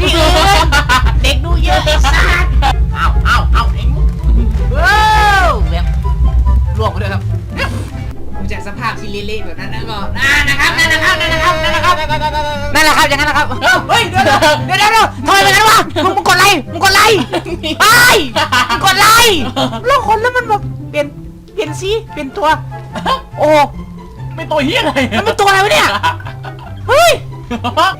ไปทางวันที่อื่นเด็กดูเยอะไอ้สัสเอาเอาเอาไอ้มุกว้าวแบบรวกันด้วยครับดูจากสภาพที่เละๆแบบนั้นนะก็นั่นนะครับนั่นนะครับนั่นนะครับนั่นนะครับนั่นแหละครับอย่างนั้นนะครับเฮ้ยเดี๋ยวเดี๋ยวเดี๋ยวเดี๋ยวทำไมเป็นงั้นวะมึงมึงกดไลค์มึงกดไลค์ไปมึงกดไลค์แล้วคนแล้วมันแบบเปลี่ยนเปลี่ยนสีเปลี่ยนตัว โอ้ไม่ตัวเฮี้ยอะไรมันเป็นตัวอะไรวะเนี่ยเฮ้ย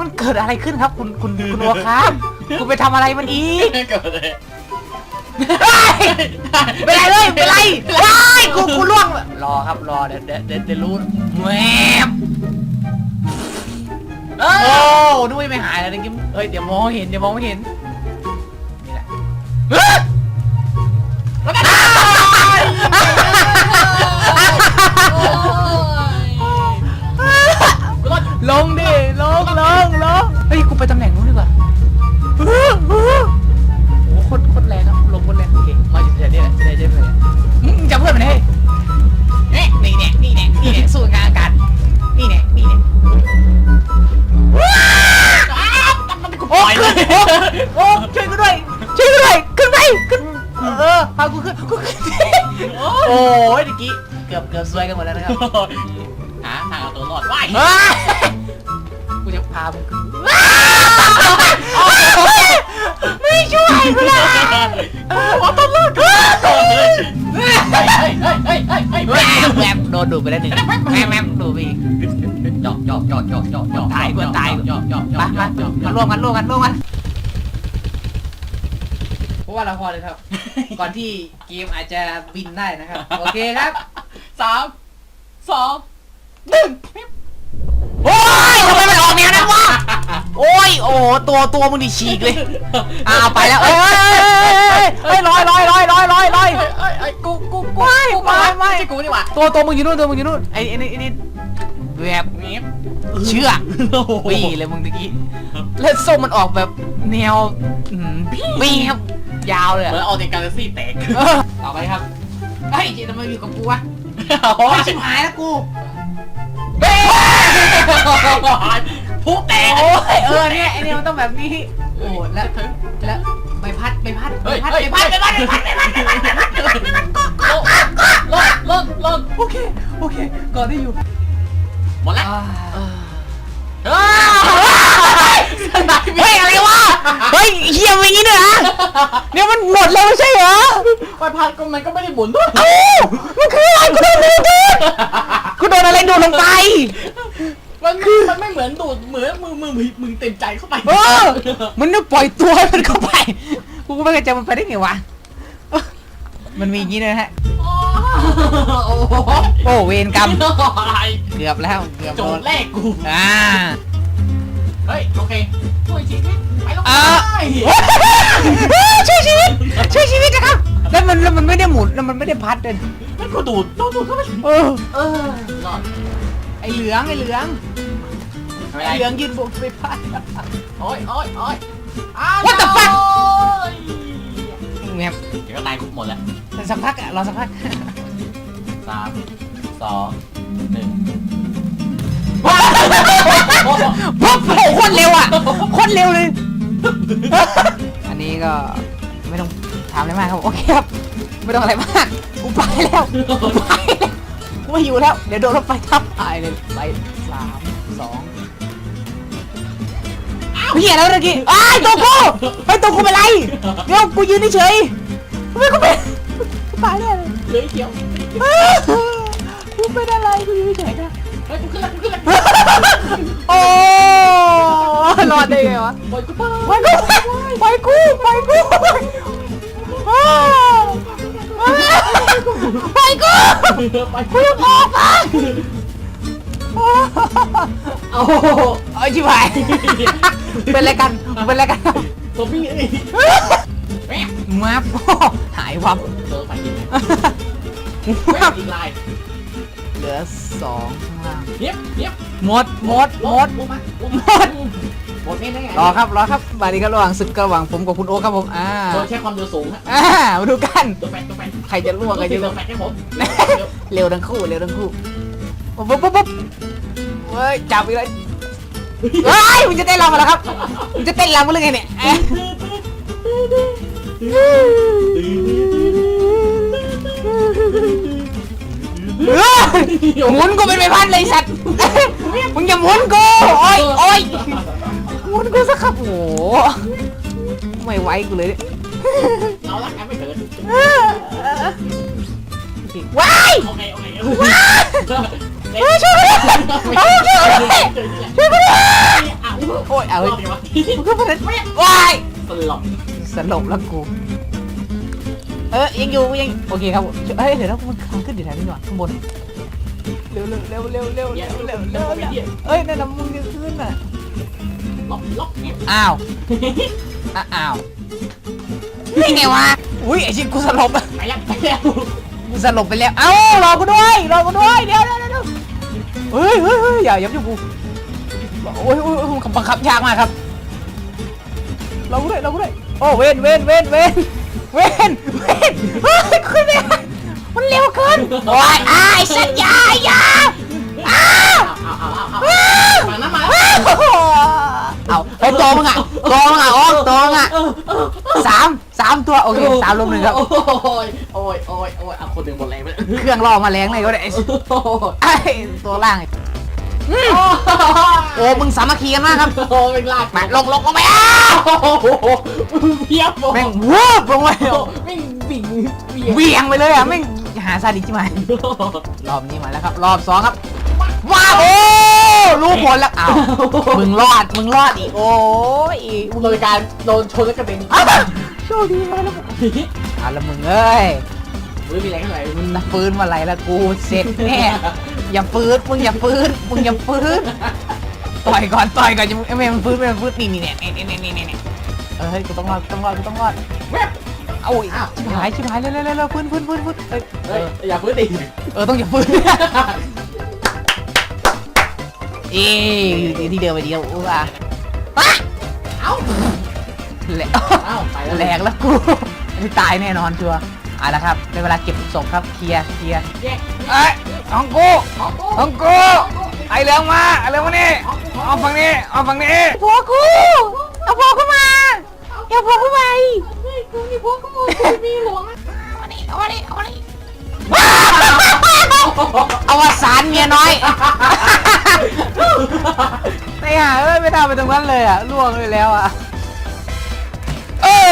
มันเกิดอะไรขึ้นครับคุณคุณคุณโอครับ คุณไปทำอะไรมันอีก เกิดเลยเฮ้ยเป็นไรเลยเป็นไรว้ายกูกูล่วง รอครับรอเดี๋ยวเดี๋ยวเดี๋ยวเดี๋ยวรู้แหวบเอโอ้อนึกว่าไม่หายแล้วเมื่อกี้เอ้ยเดี๋ยวมองไม่เห็นเดี๋ยวมองไม่เห็นนี่แหละเฮ้ยลงดิลง ออพากูขึ้นกูขึ้นโอ้ยเมื่อกี้เกือบเกือบซวยกันหมดแล้วนะครับหาทางเอาตัวรอดว้ายเฮ้ยกูจะพามึงขึ้นไม่ช่วยกูเลยขอต้อนรับเฮ้ยเฮ้ยเฮ้ยเฮ้ยเฮ้ยเฮ้ยแหวบแหวบโดนดูดไปแล้วหนึ่งแหวบแหวบดูดไปอีกจอกจอกจอกจอกจอกจอกตายกว่าตายจอกจอกจไปอกไปจอกมาร่วมกันร่วมกันร่วมกันเพ ราะว่าเราพอเลยครับ ก่อนที่เกมอาจจะบินได้นะครับ โอเคครับสามสองโอ้ยทำไมมันออกแนวนั้นวะโอ้ยโอ้ตัวตัวมึงนี่ฉีกเลยอ้าวไปแล้วเอ้ยเอ้ยลอยลอยลอยลอยลอยลอยเฮ้ยเฮ้ยเฮ้ยกูกูกูไม่ไม่ไม่ ใช่กูนี่หว่าตัวตัวมึงอยู่นู่นตัวมึงอยู่นู่นไอ้ไอ้นี่ไอ้นี่แบบนี้เชื่อปีเลยมึงตะกี้แล้วส้มมันออกแบบแนวอืมปีครับ ยาวเลยเหมือนอะออกจากกาแล็กซี่แตกเออต่อไปครับเฮ้ยจีทำไมอยู่กับกูวะโอ้ยไอ้ชิบหายแล้วกูผู้แตกโอ้ยเออเนี่ยไอเนี่ยมันต้องแบบนี้โอ้แล้วแล้วใบพัดใบพัดใบเฮ้ยพัดเฮ้ยใบพัดใบพัดใบพัดใบพัดใบพัดใบพัดใบพัดใบพัดก็ก็ลงลงลงโอเคโอเคก่อนได้อยู่หมดแล้ว เฮ้ยอะไรวะ เฮ้ยเฮียมันอย่างนี้ด้วยนะเนี่ยมันหมดแล้วไม่ใช่เหรอไปพัดก็มันก็ไม่ได้หมุนด้วยเอ้ามันคืออะไรกูโดนดูดดูดกูโดนอะไรดูดลงไป มันมันไม่เหมือนดูดเหมือนมือมือมึงเต็มใจเข้าไปเออ มันต้องปล่อยตัวให้มันเข้าไป กูก็ไม่เข้าใจมันไปได้ไงวะมันมีอย่างนี้ด้วยนะฮะ โอ้โหโอ้เวรกรรม อะไรเกือบแล้ว เกือบโจโดทนย์แรกกู อ่า เฮ้ย โอเค ช่วยชีวิตไปแล้วอ่าไปช่วยชีวิตช่วยชีวิตนะครับ แล้วมันแล้วมันไม่ได้หมุนแล้วมันไม่ได้พัดเลยมันก็ดูดดูดดูดเข้าไปเออเออรอดไอเหลืองไอเหลืองไม่ไอเป็นเหลืไรองยืนบกไปพัด โอ้ยโอ้ยโอ้ย What the fuck? แมเดี๋ยวก็ตายคุกหมดแล้วสักพักอะรอสักพักสามสองหนึ่ง ปุ๊บโอ้โหโคตรเร็วอะโคตรเร็วเลย อันนี้ก็ไม่ต้องถามอะไรมากครับ โอเคครับ ไม่ต้องอะไรมาก กูไปแล้วกูไปแล้วกูไม่อยู่แล้ว เดี๋ยวโดนรถไฟทับตายเลยไปสามสองเฮียแล้วเมื่อกี้อ้ายตัวกูไอ้ยตัวกูเป็นไร เดี๋ยวกูยืนเฉยๆไม่กูเป็นกูตายแน่เลยเหลยเดียว กูเป็นอะไรกูยืนเฉยๆนะ เฮ้ยกูขึ้นแล้วกูขึ้นแล้วโอ้รอดได้ไงวะปล่อยกูไปไปกูไปกูไปกูอ้าวไปกูไปกู ออกมาโอ้โหเอาชิบหายเป็นอะไรกันเป็นอะไรกันตัวพี่เอ้ยแม่หายวับเจอไปกินแม่อีกลาย เหลือสองข้างล่างเนียบเนียบหมดหมดหมดลงมาลงหมมาดหมดนี่ได้ไงรอครับรอครับบาดีครับระหว่างศึกระหว่างผมกับคุณโอ๊คครับผมอ่าโดยใช้ความเร็วสูงฮะอ่ามาดูกันตัวแฟนตัวแฟนใครจะล่วงใครจะตัล่ววงแฟนให้ผมเร็วทั้งคู่เร็วทั้งคู่ปุ๊บปุ๊บปุ๊บปุ๊บเฮ้ยจับอีกแล้วเฮ้ยมึงจะเต้นรำมาแล้วครับมึงจะเต้นรำมาเรื่องไงเนี่ย หมุนกูเป็นใบพัดเลยไอ้สัตว์ มึงอย่าหมุนกูโอ้ยโอ้ยหมุนกูสักครับโอ้โหไม่ไหวกูเลยเนี่ยเรารักกันไม่เถิดว้ายโอเคโอเคเฮ้ยช่วยกูด้วยเอาช่วยกูด้วยช่วยกูด้วยอ้าวโอ้ยเอาเอาเฮ้ยดีวะมึงก็มาไม่ว้ายสลบสลบแล้วกูเออยังอยู่ยังโอเคครับผมเฮ้ยเดี๋ยวนะมันทางขึ้นอยู่แถวนี้หน่อยข้างบน เร็วเร็วเร็วเร็วเร็วเนี่ยเร็วเร็เร็ววเร็เร็ววเร็วเอ้ยนั่นน่ะมึงจะขึ้นอะล็อกล็อกเนี่ยอ้าวอะอ้าวนี่ไงวะอุ้ยไอ้ชิกูสลบอะไปแล้วไปแล้วกูสลบไปแล้วเอ้ารอกูด้วยรอกูด้วยเดี๋ยวเดี๋ยวเดี๋ยวเฮ้ยเฮ้ยเฮ้ยอย่าอย่าอยู่กูโอ้ยโอ้ยโอ้ยบังคับยากมากครับรอกูด้วยรอกูด้วยโอ้เว้นเว้นเว้นเว้นเว้นเว้นเฮ้ยขึ้นไม่ได้มันเร็วเกินโอ้ยอ้ายสัตว์อยาอยา ตัวโอเคสามลงหนึ่งครับ โอ้ยโอ้ยโอ้ยโอ้ยเอาคนหนึ่งหมดแรงไปแล้วเครื่องล่อมาแรงเลยก็ได้ไอ้ไอ้ตัวล่างไอ้โอ้มึงสามัคคีกันมากครับโอ้ยเป็นลากมาลงลงลงไปอ้าวโอ้โหเพียบแม่งวูบลงไปแม่งบิ่งเวียงไปเลยอะแม่งหาซาดิสใช่ไหมรอบนี้มาแล้วครับ รอบสองครับว้าวโอ้รู้ผลแล้วอ้าวมึงรอดมึงรอดอีกโอ้ยมึงโดยการโดนชนแล้วกระเด็นอ้าว โชคดีมากแล้วอะแล้วมึงเอ้ยไม่มีแรงเท่าไหร่มึงถ้าฟื้นมาไหรแล้วกูเสร็จแน่อย่าฟื้นมึงอย่าฟื้นมึงอย่าฟื้นต่อยก่อนต่อยก่อนจะมึงไม่มันฟื้นไม่มันฟื้นนี่นี่เนี่ยนี่นี่นี่นี่นี่เออเฮ้ยกูต้องรอดกูต้องรอดกูต้องรอดแวบเอาอีกชิบหายชิบหายเร็วเร็วเร็วเร็วฟื้นฟื้นฟื้นฟื้นเอ้ยเอเฮ้ยออย่าพื้นดิเออต้องอย่าฟื้นเอ๊อยู่ที่เดิมไปดีแล้วอู้อะปะเอ้า แหลกเอ้าไปแล้ว แหลกแล้วกูอันนี้ตายแน่นอนชัวร์เอาละครับในเวลาเก็บศพครับเคลียร์เคลียร์แยกเอ้ยของกูของของกูไอเหลืองมาไอเหลืองมานี่เอาฝั่งนี้เอาฝั่งนี้ผัวกูเอาผัวกูมาเอาผัวกูไปเฮ้ยกูมีพวกกูมีหลวงเอานี่เอานี่เอานี่เอาวสานเมียน้อยไอ้ห่าเอ้ยไม่ทำไปตรงนั้นเลยอะล่วงเลยแล้วอะเ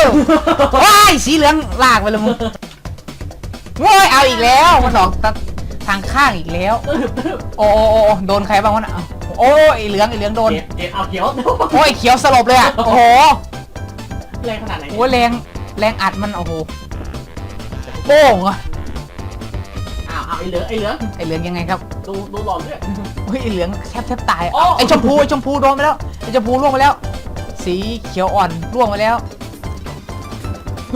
ออว้ายสีเหลืองลากไปเลยมึงโว้ยเอาอีกแล้วมันออกทางข้างอีกแล้ว โอ้โอ้โอ้โดนใครบ้างวะน่ะโอ้ยไอ้เหลืองไอ้เหลืองโดนเด็ดเด็ดเอาเขียวโอ้ยเขียวสลบเลยอะ โอ้โหแรงขนาดไหนโอ้ยแรงแรงอัดมันโอ้โหโป้งอะอ้าวอ้าวไอ้เหลืองไอ้เหลืองไอ้เหลืองยังไงครับดูดูหลอดด้วย เฮ้ยไอ้เหลืองแทบแทบตายโอ้ ไอ้ชมพูไอ้ชมพูโดนไปแล้วไอ้ชมพูล่วงไปแล้ว สีเขียวอ่อนล่วงไปแล้วเฮ้ย ว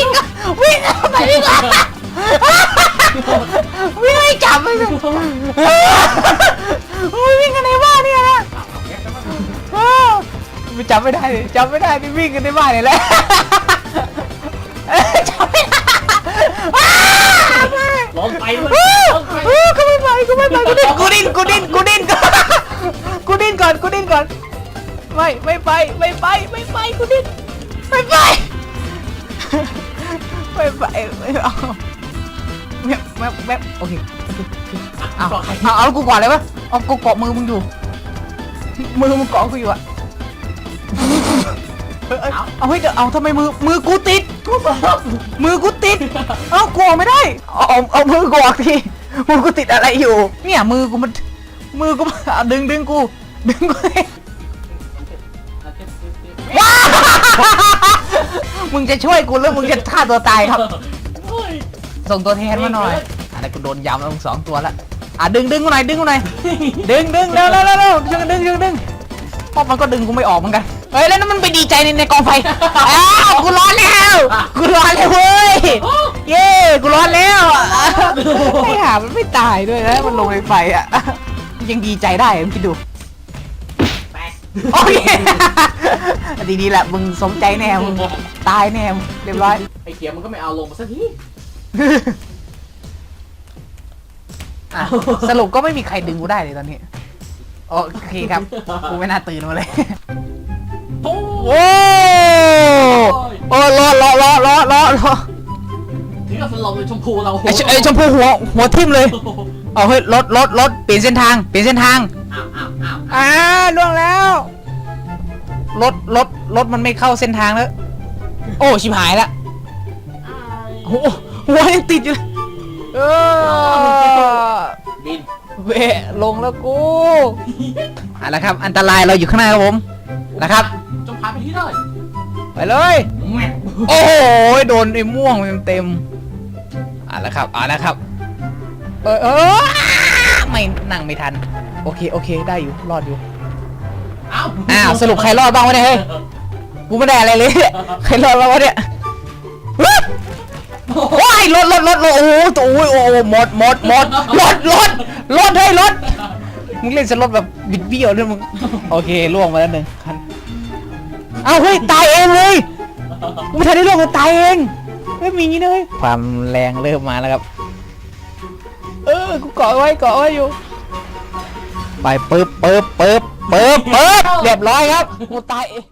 ิ่งอะวิ่งอะไปวิ่งอะวิ่งให้จับไปเลยโอ้ยวิ่งกันในบ้านเนี่ยนะอ้าวไม่จำไม่ได้เลยจำไม่ได้นี่วิ่งกันในบ้านเนี่ยแหละเอ้ยจำไม่ได้อ้าวไม่หลอดไปด้วยลอดไปอ้าวกูไม่ไปกูไม่ไปกูดิ้นกูดิ้นกูดิ้นกู ไม่ไม่ไปไม่ไปไม่ไปกูดิ้นไม่ไปไม่ไปไม่เอาแม่แม่แม่โอเคโอเคโอเคเอาเอาเอากูก่อนเลยวะเอากูเกาะมือมึงอยู่มือมึงเกาะกูอยู่อะเอ้ยเอ้ยเอาให้เดี๋ยวเอาทำไมมือมือกูติดมือกูติดเอ้ากลัวไม่ได้เอาเอาเอามือกูออกทีมือกูติดอะไรอยู่ เนี่ยมือกูมันมือกูมันเอาดึงดึงกูดึงกู มึงจะช่วยกูหรือมึงจะฆ่าตัวตายครับเฮ้ย ส่งตัวแทนมาหน่อยอะไรกูโดนยำแล้วมึงสองตัวละ อะดึงดึงกูหน่อยดึงกูหน่อย ดึงดึงเร็วเร็วเร็วเร็วช่วยกันดึงช่วยกันดึงเพราะมันก็ดึงกูไม่ออกเหมือนกัน เฮ้ยแล้วนั่นมันไปดีใจในในกองไฟอ้าวกูร้อนแล้ว กูร้อนแล้วเว้ย เย้กูร้อนแล้วไอ้ห่ามันไม่ตายด้วยนะมันลงในไฟอะ ยังดีใจได้มึงคิดดูแปะ โอเคดีดีๆแหละมึงสมใจแน่มึงตายแน่มึงเรียบร้อย ไอ้เขียวมันก็ไม่เอาลงมาสักที อะสรุปก็ไม่มีใครดึงกูได้เลยตอนนี้ โอเคครับ กูไม่น่าตื่นมาเลย โอ้โอ้โอ้รอรอรอรอรอรอถึงกับสลบเลยชมพูเราไอ้ชไอ้ชมพูหัวหัวทิ่มเลย เอาเฮ้ยรถรถรถเปลี่ยนเส้นทาง เปลี่ยนเส้นทาง อ้าวอ้าวอ้าวอ่าล่วงแล้ว รถรถรถมันไม่เข้าเส้นทางแล้ว โอ้ ชิบหายละโอ้โหหัวยังติดอยู่เลยเออบินเวะลงแล้วกูเอาละครับ อันตรายเราอยู่ข้างหน้าครับผมนะครับจงพาไปที่เลยไปเลยแม่โอ้โหโดนไอ้ม่วงเต็มๆเอาละครับเอาละครับ เออเออไม่นั่งไม่ทัน โอเคโอเคได้อยู่รอดอยู่ อ้าวอ้าวสรุปใครรอดบ้างวะเนี่ยเฮ้ยกูไม่ได้อะไรเลยใครรอดบ้างวะเนี่ยว้ายรถรถรถรถโอ้โหตัวโอ้ยโอ้โหหมดหมดหมดรถรถรถเฮ้ยรถมึงเล่นสล็อตแบบบิดเบี้ยวด้วยมึงโอเคล่วงมาแล้วหนึ่งคันเอาเฮ้ยตายเองเลยกูไม่ทันได้ล่วงเลยตายเองเฮ้ยมีอย่างนี้นะเลยความแรงเริ่มมาแล้วครับ เออกูเกาะไว้เกาะไว้อยู่ ไปปึ๊บปึ๊บปึ๊บปึ๊บปึ๊บเรียบร้อยครับกูตายเอง